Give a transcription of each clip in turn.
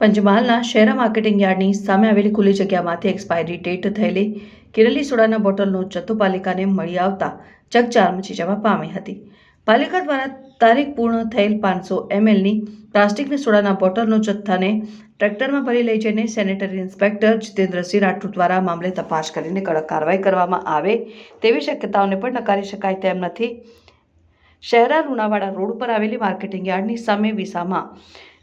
પંચમહાલના શહેરા માર્કેટિંગ યાર્ડની સામે આવેલી ખુલ્લી જગ્યામાંથી એક્સપાયરી ડેટ થયેલી કેરલી સોડાના બોટલનો જથ્થો પાલિકાને મળી આવતા ચકચાર મચી જવા પામી હતી. પાલિકા દ્વારા તારીખ પૂર્ણ થયેલ પાંચસો એમએલની પ્લાસ્ટિકની સોડાના બોટલનો જથ્થાને ટ્રેક્ટરમાં ભરી લઈ જઈને સેનેટરી ઇન્સ્પેક્ટર જીતેન્દ્રસિંહ રાઠોડ દ્વારા મામલે તપાસ કરીને કડક કાર્યવાહી કરવામાં આવે તેવી શક્યતાઓને પણ નકારી શકાય તેમ નથી. શહેરા લુણાવાડા રોડ પર આવેલી માર્કેટિંગ યાર્ડની સામે વિસામાં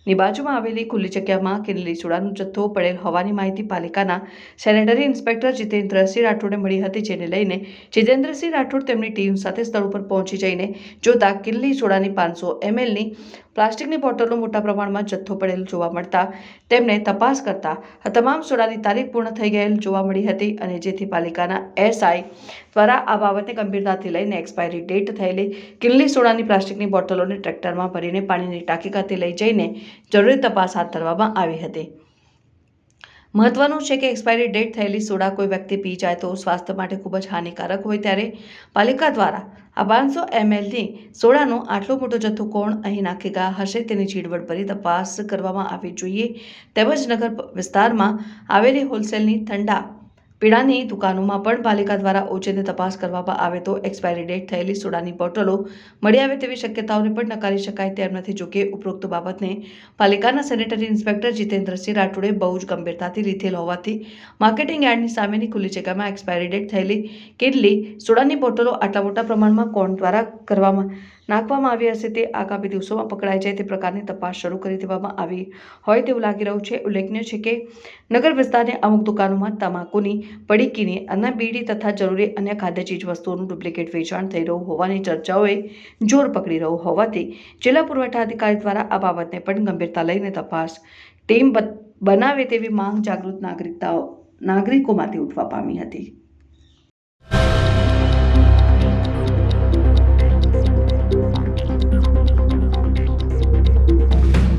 ની બાજુમાં આવેલી ખુલ્લી જગ્યામાં કિરલી સોડાનો જથ્થો પડેલ હોવાની માહિતી પાલિકાના સેનેટરી ઇન્સ્પેક્ટર જીતેન્દ્રસિંહ રાઠોડને મળી હતી, જેને લઈને જીતેન્દ્રસિંહ રાઠોડ તેમની ટીમ સાથે સ્થળ ઉપર પહોંચી જઈને જોતા કિલ્લી સોડાની પાંચસો એમએલની પ્લાસ્ટિકની બોટલો મોટા પ્રમાણમાં જથ્થો પડેલ જોવા મળતા તેમને તપાસ કરતા તમામ સોડાની તારીખ પૂર્ણ થઈ ગયેલ જોવા મળી હતી અને જેથી પાલિકાના એસઆઈ દ્વારા આ બાબતને ગંભીરતાથી લઈને એક્સપાયરી ડેટ થયેલી કિલ્લી સોડાની પ્લાસ્ટિકની બોટલોને ટ્રેક્ટરમાં ભરીને પાણીની ટાંકી ખાતે લઈ જઈને જરૂરી તપાસ હાથ ધરવામાં આવી હતી. મહત્વનું છે કે એક્સપાયરી ડેટ થયેલી સોડા કોઈ વ્યક્તિ પી જાય તો સ્વાસ્થ્ય માટે ખૂબ જ હાનિકારક હોય ત્યારે પાલિકા દ્વારા આ પાંચસો એમએલની સોડાનો આટલો મોટો જથ્થો કોણ અહીં નાખી ગયા હશે તેની ચીડવડભરી તપાસ કરવામાં આવવી જોઈએ. તેમજ નગર વિસ્તારમાં આવેલી હોલસેલની ઠંડા પીણાની દુકાનોમાં પણ પાલિકા દ્વારા ઓચિંતી તપાસ કરવામાં આવે તો એક્સપાયરી ડેટ થયેલી સોડાની બોટલો મળી આવે તેવી શક્યતાઓને પણ નકારી શકાય તેમ નથી, જોકે ઉપરોક્ત બાબતને પાલિકાના સેનેટરી ઇન્સ્પેક્ટર જીતેન્દ્રસિંહ રાઠોડે બહુ જ ગંભીરતાથી લીધેલ હોવાથી માર્કેટિંગ યાર્ડની સામેની ખુલ્લી જગ્યામાં એક્સપાયરી ડેટ થયેલી કેટલી સોડાની બોટલો આટલા મોટા પ્રમાણમાં કોણ દ્વારા કરવામાં નાખવામાં આવી હશે તે આગામી દિવસોમાં પકડાઈ જાય તે પ્રકારની તપાસ શરૂ કરી દેવામાં આવી હોય તેવું લાગી રહ્યું છે. ઉલ્લેખનીય છે કે નગર વિસ્તારની અમુક દુકાનોમાં તમાકુની પડીકીની અને બીડી તથા જરૂરી અન્ય ખાદ્ય ચીજ વસ્તુઓનું ડુપ્લિકેટ વેચાણ થઈ રહ્યું હોવાની ચર્ચાઓએ જોર પકડી રહ્યું હોવાથી જિલ્લા પુરવઠા અધિકારી દ્વારા આ બાબતને પણ ગંભીરતા લઈને તપાસ ટીમ બનાવે તેવી માંગ જાગૃત નાગરિકતાઓ, નાગરિકોમાંથી ઉઠવા પામી હતી.